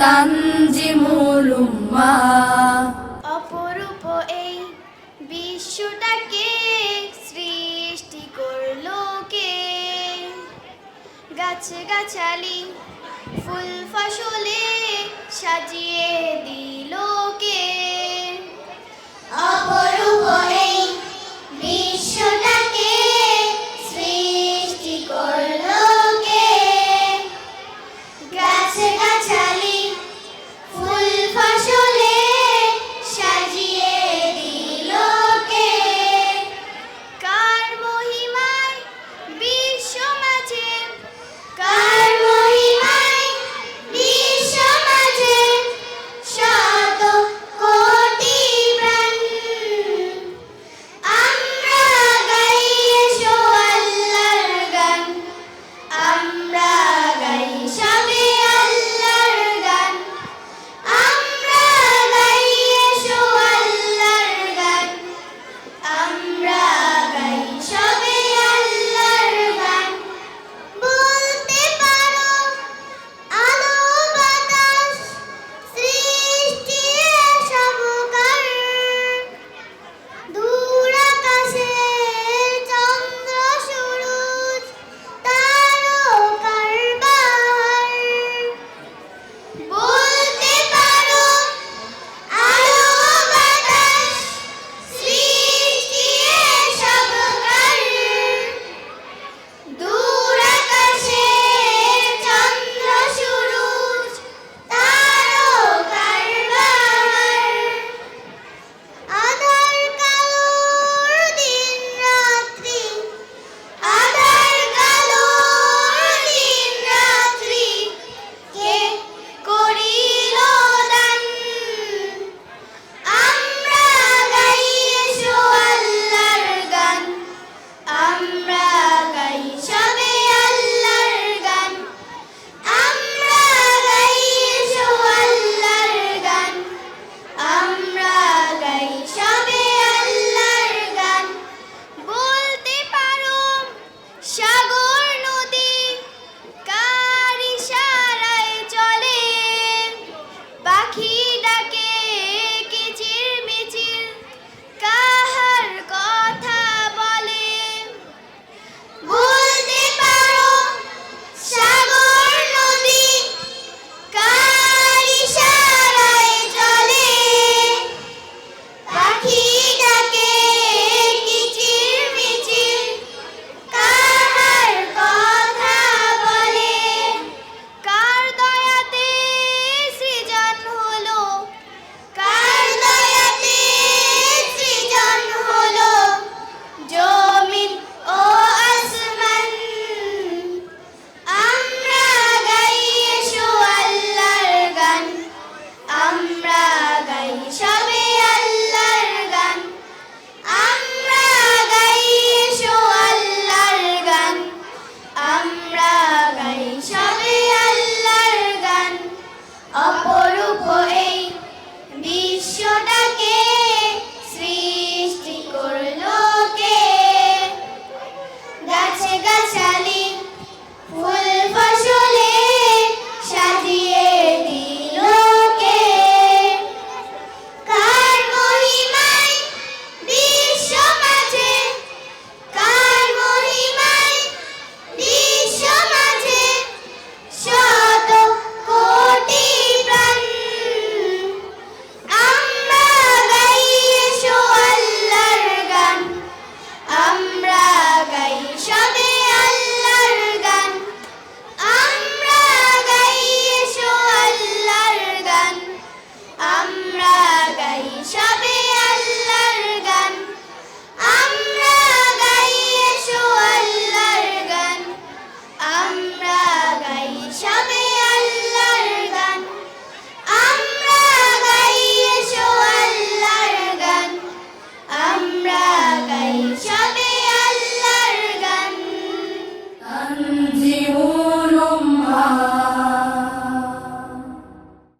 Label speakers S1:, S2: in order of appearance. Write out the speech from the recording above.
S1: তানজিমুল
S2: অপরূপ এই বিশ্বটাকে সৃষ্টি করল কে? গাছ গাছালি ফুল ফসলে সাজিয়ে দিলো কে?